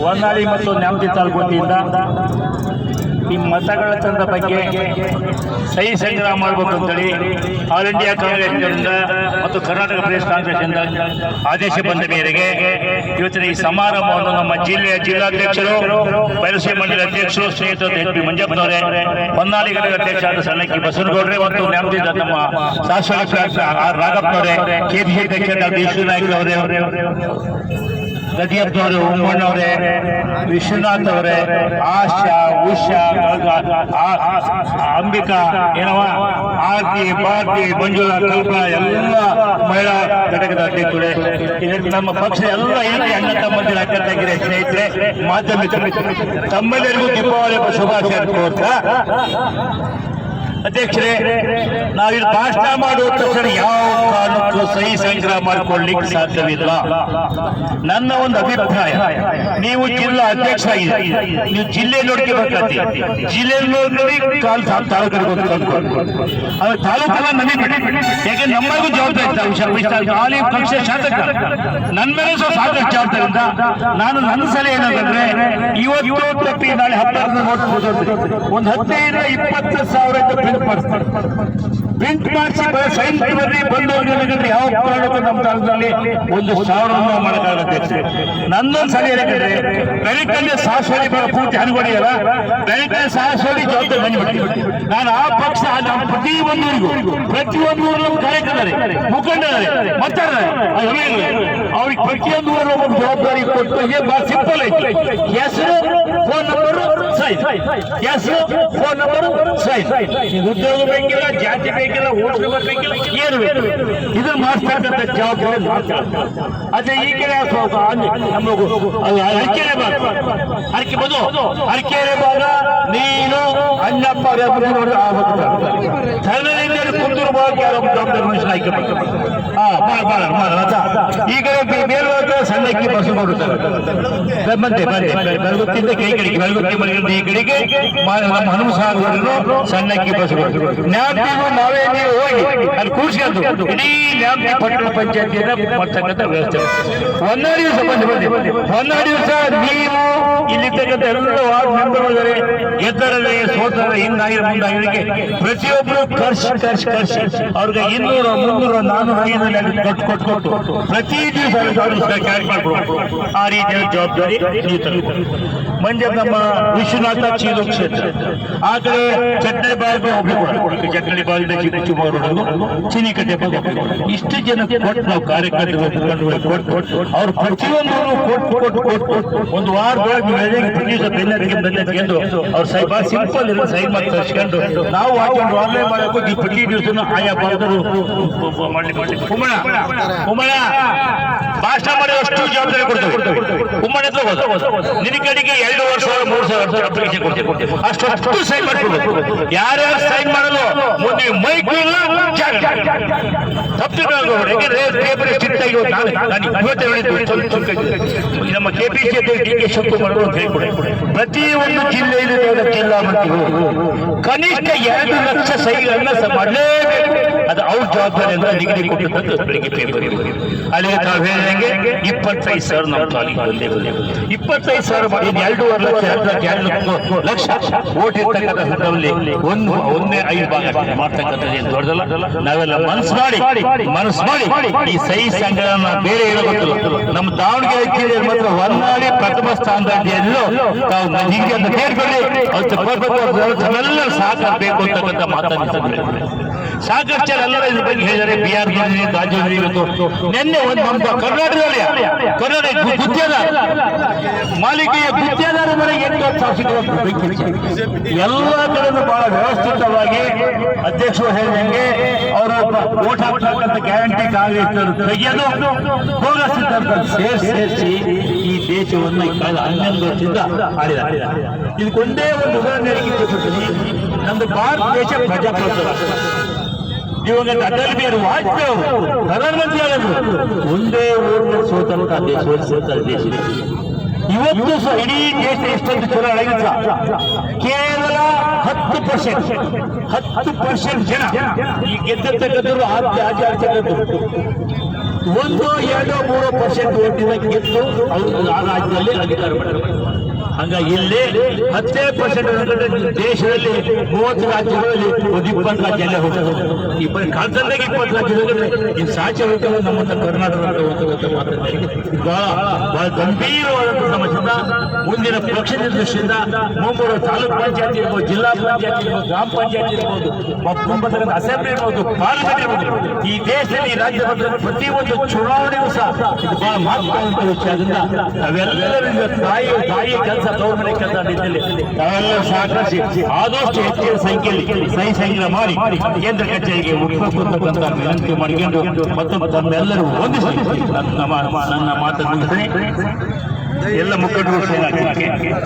ಹೊನ್ನಾಳಿ ಮತ್ತು ನ್ಯಾಮತಿ ತಾಲೂಕಿನಿಂದ ಈ ಮತಗಳ ತಂದ ಬಗ್ಗೆ ಸಹಿ ಸಂಗ್ರಹ ಮಾಡಬೇಕು ಅಂತೇಳಿ ಆಲ್ ಇಂಡಿಯಾ ಕಾಂಗ್ರೆಸ್ನಿಂದ ಮತ್ತು ಕರ್ನಾಟಕ ಪ್ರದೇಶ ಕಾಂಗ್ರೆಸ್ನಿಂದ ಆದೇಶ ಬಂದ ಮೇರೆಗೆ ಇವತ್ತಿನ ಈ ಸಮಾರಂಭವನ್ನು ನಮ್ಮ ಜಿಲ್ಲೆಯ ಜಿಲ್ಲಾಧ್ಯಕ್ಷರು ಬಯಲುಸೀಮೆ ಮಂಡಳಿ ಅಧ್ಯಕ್ಷರು ಶ್ರೀಯುತ ಎಚ್ ಪಿ ಮಂಜಪ್ಪನವರೇ ಹೊನ್ನಾಳಿ ಘಟಕ ಅಧ್ಯಕ್ಷ ಆದ ಸಣ್ಣಕ್ಕಿ ಬಸವನಗೌಡ್ರೆ ಮತ್ತು ನ್ಯಾಮದಿಂದ ನಮ್ಮ ಶಾಸಕ ಆರ್ ರಾಘಪ್ಪನವರೇ ಕೆಪಿಸಿ ಅಧ್ಯಕ್ಷ ಡಾಕ್ಟರ್ ವಿಶ್ವನಾಯ್ಕ ಅವರೇ. ಗದಿಯಪ್ಪನವರು ಉಮ್ಮಣ್ಣವರೇ ವಿಶ್ವನಾಥ್ ಅವರೇ ಆಶಾ, ಉಷಾ ಅಂಬಿಕಾ, ಏನವ, ಆರ್ತಿ ಭಾರತಿ ಮಂಜುಳಾ, ಕಲ್ಪನಾ, ಎಲ್ಲ ಮಹಿಳಾ ಘಟಕದ ಅಧ್ಯಕ್ಷರೇ. ನಮ್ಮ ಪಕ್ಷ ಎಲ್ಲ ಏನೇ ಅಣ್ಣ ತಮ್ಮಂದಿರ ಅಕ್ಕ ಸ್ನೇಹಿತರೆ, ಮಾಧ್ಯಮ ತಮ್ಮೆಲ್ಲರಿಗೂ ದೀಪಾವಳಿ ಶುಭಾಶಯ ಕೋರ್ತಾ? ಅಧ್ಯಕ್ಷರೇ, ನಾವಿಲ್ಲಿ ಭಾಷಣ ಮಾಡುವ ತಕ್ಷಣ ಯಾವ ಕಾರಣಕ್ಕೂ ಸಹಿ ಸಂಗ್ರಹ ಮಾಡಿಕೊಳ್ಳಿಕ್ಕೆ ಸಾಧ್ಯವಿಲ್ಲ. ನನ್ನ ಒಂದು ಅಭಿಪ್ರಾಯ, ನೀವು ಜಿಲ್ಲಾ ಅಧ್ಯಕ್ಷ ನೀವು ಜಿಲ್ಲೆ ನೋಡ್ಕೋಬೇಕಾಗ್ತಿ ಜಿಲ್ಲೆ ನೋಡಿ ಕಾಲ್ ತಾಲೂಕಿಗೆ ತಾಲೂಕಲ್ಲ ಬಿಡಿ ಯಾಕೆ ನಮಗೂ ಜವಾಬ್ದಾರಿ ಹಾಲಿ ಪಕ್ಷ ಶಾಸಕ. ನನ್ನ ಮೇಲೆ ಸಹ ಸಾಕಷ್ಟು ಜವಾಬ್ದಾರಿಯಿಂದ ನಾನು ನನ್ನ ಸಲಹೆ ಏನಂತಂದ್ರೆ, ಇವತ್ತು ತಪ್ಪಿ ನಾಳೆ ಹಬ್ಬದ ನೋಡ್ಬೋದು ಒಂದು ಹದಿನೈದು ಇಪ್ಪತ್ತು ಸಾವಿರ ಪ್ರಿಂಟ್ ಮಾಡಿಸ್ತಾರೆ ಪ್ರಿಂಟ್ ಮಾಡಿಸಿ ಸೈನ್ ಬರ್ರಿ ಬಂದು ಹೋಗಿದ್ರೆ ಯಾವ ಕಾರಣಕ್ಕೂ ನಮ್ಮ ಕಾಲದಲ್ಲಿ ಒಂದು ಸಾವಿರ ಬೆಳಕಲ್ಲಿ ಸಾಸೋಡಿ ಬರೋ ಪೂರ್ತಿ ಅನುಗೊಡಿಯಲ್ಲ ಬೆಳಕಲ್ಲಿ ಸಾಸೋಡಿ ಜೊತೆ ನಾನು ಆ ಪಕ್ಷ ನಮ್ಮ ಪ್ರತಿ ಒಂದೂರಿಗೂ ಪ್ರತಿಯೊಂದು ಊರಲ್ಲೂ ಕಾರ್ಯಕ್ರಮರೆ ಮುಖಂಡರೇ ಮತ್ತಾರೇ ಅವ್ರಿಗೆ ಪ್ರತಿಯೊಂದು ಒಂದು ಜವಾಬ್ದಾರಿ ಕೊಟ್ಟು ಸಿಂಪಲ್ ಐತಿ ಹೆಸರು ಫೋನ್ ನಂಬರ್ ಸೈನ್ ಹೆಸರು ಫೋನ್ ನಂಬರ್ ಸೈನ್ ಉದ್ಯೋಗ ಬೇಕಿಲ್ಲ, ಜಾತಿ ಬೇಕಿಲ್ಲ, ಓಟ್ ನಂಬರ್ ಬೇಕಿಲ್ಲ, ಏನು ಬೇಕು? ಇದನ್ನ ಮಾಡಿಸ್ತಕ್ಕಂಥ ಜವಾಬ್ದಾರಿ ಮಾಡ್ತಾರೆ ಅದೇ ಈ ಕಡೆ ಸ್ವಲ್ಪ ಅಲ್ಲಿ ನಮ್ಮ ಅದು ಅರಕೆರೆ ಭಾಗ. ಅರಕೆ ಬಂದು ಅರಕೆರೆ ಭಾಗ, ನೀನು ಅಣ್ಣಪ್ಪ ಧರ್ಮದಿಂದ ಕುಂದೂರು ಯಾರೋ ಆಯ್ಕೆ ಈ ಕಡೆ ಸಣ್ಣಕ್ಕಿ ಬಸ್ ಬರುತ್ತಾರೆ. ಬಂದೆ ಬಂದೆ ಈ ಕಡೆಗೆ. ಸಣ್ಣಕ್ಕಿ ಬಸ್ ಬರುತ್ತೆ ನ್ಯಾಪ್ತಿಗೂ ನಾವೇ ನೀವು ಹೋಗಿ, ಅಲ್ಲಿ ಕೂರಿಸ್ಕೊಂಡು ಇಡೀ ಪಟ್ಟಣ ಪಂಚಾಯತಿಯಿಂದ ವ್ಯವಸ್ಥೆ. ಒಂದೇ ದಿವಸ ಬಂದು, ಬಂದೆ. ಒಂದೇ ದಿವಸ ನೀವು ಎಲ್ಲ ವಾರ್ಡ್ ಮೆಂಬರ್ ಸೋತರ ಹಿಂಗಾಗಿ ಮುಂದಾಗಿ ಪ್ರತಿಯೊಬ್ಬರು ಖರ್ಚು ಖರ್ಚು ಖರ್ಚು ಅವ್ರಿಗೆ ಮುನ್ನೂರ, ನಾನೂರ ಐನೂರ ಕೊಟ್ಟು ಕೊಟ್ಟು ಕೊಟ್ಟು. ಪ್ರತಿ ದಿವಸ ಕ್ಯಾರಿ ಮಾಡ್ಬೋದು ಆ ರೀತಿಯ ಜವಾಬ್ದಾರಿ ಮಂಜೆ ನಮ್ಮ ವಿಶ್ವನಾಥ ಚೀಲು ಕ್ಷೇತ್ರ. ಆದರೆ ಚಟ್ನಿ ಬಾಲ್ಗೆ ಒಬ್ಬರು ಚಟ್ನಿ ಬಾಲ್ಗೆ ಚಿಕ್ಕಮಗಳೂರು ಚಿನಿಕಟ್ಟೆ ಬಗ್ಗೆ. ಇಷ್ಟು ಜನ ಕೊಟ್ಟು ನಾವು ಕಾರ್ಯಕರ್ತರು ಕೊಟ್ಟು ಅವ್ರು ಪ್ರತಿಯೊಂದು ಕೊಟ್ಟು ಕೊಟ್ಟು ಕೊಟ್ಟು ಒಂದು ವಾರದೊಳಗೆ ಬೆಳಗ್ಗೆ ಪ್ರತಿ ದಿವಸ ಅವ್ರು ಸೈ ಭಾಳ ಸಿಂಪಲ್ ಇಲ್ಲ ಸೈನ್ ಮಾಡಿ ತರಿಸ್ಕೊಂಡು ನಾವು ಹಾಕೊಂಡು ಆನ್ಲೈನ್ ಮಾಡಬೇಕು ಈ ಪ್ರತಿ ದಿವಸ ಆಯಾ ಬಂದರು. ಕುಮ್ಮಣ ಕುಮ್ಮಣ ಭಾಷಣ ಮಾಡಿದಷ್ಟು ಜವಾಬ್ದಾರಿ ಕೊಡ್ತೇವೆ. ಕುಮ್ಮಣ ಹತ್ರ ಹೋದ ನಿನ್ನ ಕಡೆಗೆ ಎರಡು ವರ್ಷ ಮೂರು ಸಾವಿರ ಅಪ್ಲಿಕೇಶನ್ ಕೊಡ್ತೇವೆ. ಅಷ್ಟು ಅಷ್ಟು ಸೈನ್ ಮಾಡ್ಕೊಡ್ಬೇಕು. ಯಾರ್ಯಾರು ಸೈನ್ ಮಾಡಲು ಮುಂದೆ ಮೈಕ್ ತಪ್ಪಿದ್ರು ಯಾಕಂದ್ರೆ ಪೇಪರ್ ಆಗಿ ಇವತ್ತು. ನಮ್ಮ ಕೆಪಿಸಿ ಡಿ ಕೆ ಶಿವಕುಮಾರ್ ಪ್ರತಿ ಒಂದು ಜಿಲ್ಲೆಯಲ್ಲಿ ಜಿಲ್ಲಾ ಮಂತ್ರಿಗಳು ಕನಿಷ್ಠ ಎರಡು ಲಕ್ಷ ಸಹಿಗಳನ್ನ ಸ- ಮಾಡಲೇಬೇಕು ಅದು ಅವ್ರ ಜವಾಬ್ದಾರಿ ಅಂತ ನಿಗದಿ ಕೊಟ್ಟಿದ್ದು ಬೆಳಿಗ್ಗೆ ಪೇಪರ್ ಅಲ್ಲಿಗೆ ತಾವು ಹೇಳಿದಂಗೆ ಇಪ್ಪತ್ತೈದು ಸಾವಿರ ನಮ್ಮ ತಾಲೂಕು ಬಂದೇ ಬಂದೇ ಇಪ್ಪತ್ತೈದು ಸಾವಿರ ಮಾಡಿ ಎರಡೂವರೆ ಲಕ್ಷ ಎರಡು ಲಕ್ಷ ಎರಡು ಲಕ್ಷ. ಓಟ್ ಇರ್ತಕ್ಕಂಥ ಒಂದು ಒಂದೇ ಐದು ಭಾಗ ಮಾಡ್ತಕ್ಕಂಥದ್ದು ಏನು ದೊಡ್ಡದಲ್ಲ? ನಾವೆಲ್ಲ ಮನಸ್ಸು ಮಾಡಿ ಮನಸ್ಸು ಮಾಡಿ. ಈ ಸೈ ಸಂಘಟನೆ ಬೇರೆ ಹೇಳಬೇಕು ನಮ್ಮ ದಾವಣಗೆರೆ ಜಿಲ್ಲೆ ಮಾತ್ರ ಹೊನ್ನಾಳಿ ಪ್ರಥಮ ಸ್ಥಾನದಲ್ಲಿ ಎಲ್ಲೋ ತಾವು ಹಿಂಗೆ ಅಂತ ಕೇಳ್ಕೊಳ್ಳಿ. ಅಷ್ಟು ಬರ್ಬೇಕು ತಮ್ಮೆಲ್ಲ ಸಹಕರಿಸಬೇಕು ಅಂತಕ್ಕಂಥ ಮಾತನ್ನು ಸಾಕಷ್ಟು ಜನ ಎಲ್ಲರ ಇದ್ರ ಬಗ್ಗೆ ಹೇಳಿದ್ದಾರೆ ಬಿ ಆರ್ ರಾಜ್ಯದಲ್ಲಿ ಇವತ್ತು ನಿನ್ನೆ ಒಂದು ನಮ್ಮ ಕರ್ನಾಟಕದಲ್ಲಿ ಕರ್ನಾಟಕ ಮಾಲಿಕೆಯ ಹಚ್ಚಿ. ಎಲ್ಲ ಕಡೆನೂ ಬಹಳ ವ್ಯವಸ್ಥಿತವಾಗಿ ಅಧ್ಯಕ್ಷರು ಹೇಳಿದಂಗೆ ಅವರು ಓಟ್ ಹಾಕ್ತಕ್ಕಂಥ ಗ್ಯಾರಂಟಿ ಕಾಂಗ್ರೆಸ್ ತೆಗೆಯೋದು ಕಾಂಗ್ರೆಸ್ ಸೇರಿಸಿ ಈ ದೇಶವನ್ನು ಕಳೆದ ಹನ್ನೊಂದು ವರ್ಷದಿಂದ ಆಡಿದ್ದಾರೆ ಇದಕ್ಕೊಂದೇ ಒಂದು ಉದಾಹರಣೆ ನಮ್ದು ಭಾರತ ದೇಶ ಪ್ರಜಾಪ್ರಭುತ್ವ ರಾಷ್ಟ್ರ. ದಿವಂಗತ ಅಟಲ್ ಬಿಹಾರಿ ವಾಜಪೇಯಿ ಅವರು ಪ್ರಧಾನಮಂತ್ರಿ ಆಗಿದ್ರು ಒಂದೇ ಊರಿನ ಸೋತಂತ ದೇಶ ಇವತ್ತು ಸಹ ಇಡೀ ದೇಶ ಎಷ್ಟೊಂದು ಚುನಾವಣೆ ಕೇವಲ ಹತ್ತು ಪರ್ಸೆಂಟ್ ಹತ್ತು ಪರ್ಸೆಂಟ್ ಜನ ಈ ಗೆದ್ದಿರ್ತಕ್ಕಂಥವ್ರು ಆದ್ಯ ಆಚೆ ಆಡ್ತಕ್ಕಂಥವ್ರು ಒಂದು, ಎರಡು, ಮೂರು ಪರ್ಸೆಂಟ್ ಓಟಿನ ಗೆದ್ದು ಅವರು ಆ ರಾಜ್ಯದಲ್ಲಿ ಅಧಿಕಾರ ಮಾಡಿದ್ದಾರೆ ಹಂಗಾಗಿ ಇಲ್ಲಿ ಹತ್ತೇ ಪರ್ಸೆಂಟ್ ದೇಶದಲ್ಲಿ ಮೂವತ್ತು ರಾಜ್ಯಗಳಲ್ಲಿ ಒಂದು ಇಪ್ಪತ್ತು ರಾಜ್ಯ ಹೋಗ್ತದೆ ಇಪ್ಪತ್ತು ಕಳ್ತಂದಾಗ ಇಪ್ಪತ್ತು ರಾಜ್ಯದಲ್ಲಿ ಈ ಸಾಚೆ ಹೋಗ್ತವೆ ನಮ್ಮ ಕರ್ನಾಟಕ ಅಂತ ಹೋಗ್ತವೆ ಮಾತಾಡ್ತಾರೆ ಇದು ಬಹಳ ಬಹಳ ಗಂಭೀರವಾದಂತಹ ಸಮಸ್ಯೆಯಿಂದ ಮುಂದಿನ ಪಕ್ಷದ ದೃಷ್ಟಿಯಿಂದ ಮುಂಬರುವ ತಾಲೂಕ್ ಪಂಚಾಯತ್ ಇರ್ಬೋದು, ಜಿಲ್ಲಾ ಪಂಚಾಯತ್ ಇರ್ಬೋದು, ಗ್ರಾಮ ಪಂಚಾಯತ್ ಇರ್ಬೋದು ಮುಂಬರ್ತಕ್ಕಂಥ ಅಸೆಂಬ್ಲಿ ಇರ್ಬೋದು, ಪಾರ್ಲಿಮೆಂಟ್ ಇರ್ಬೋದು. ಈ ದೇಶದಲ್ಲಿ, ಈ ರಾಜ್ಯ ಬರ್ತಕ್ಕಂಥ ಪ್ರತಿಯೊಂದು ಚುನಾವಣೆಗೂ ಸಹ ಇದು ಬಹಳ ಮಹತ್ವವಂತ ವಿಷಯದಿಂದ ನಾವೆಲ್ಲರಿಂದ ತಾಯಿ ತಾಯಿ ಕೆಲಸ ಗೌರ್ಮೆಂಟ್ ಕೆಲಸ ನಾವೆಲ್ಲರೂ ಸಹಕರಿಸಿ ಆದಷ್ಟು ಹೆಚ್ಚಿನ ಸಂಖ್ಯೆಯಲ್ಲಿ ಸಹಿ ಸಂಗ್ರಹ ಮಾಡಿ, ಕೇಂದ್ರ ಕಚೇರಿಗೆ ವಿನಂತಿ ಮಾಡಿಕೊಂಡು ಮತ್ತು ತಮ್ಮೆಲ್ಲರೂ ಹೊಂದಿಸಿ ನನ್ನ ಮಾತನ್ನು. ಎಲ್ಲ ಮುಖಂಡರು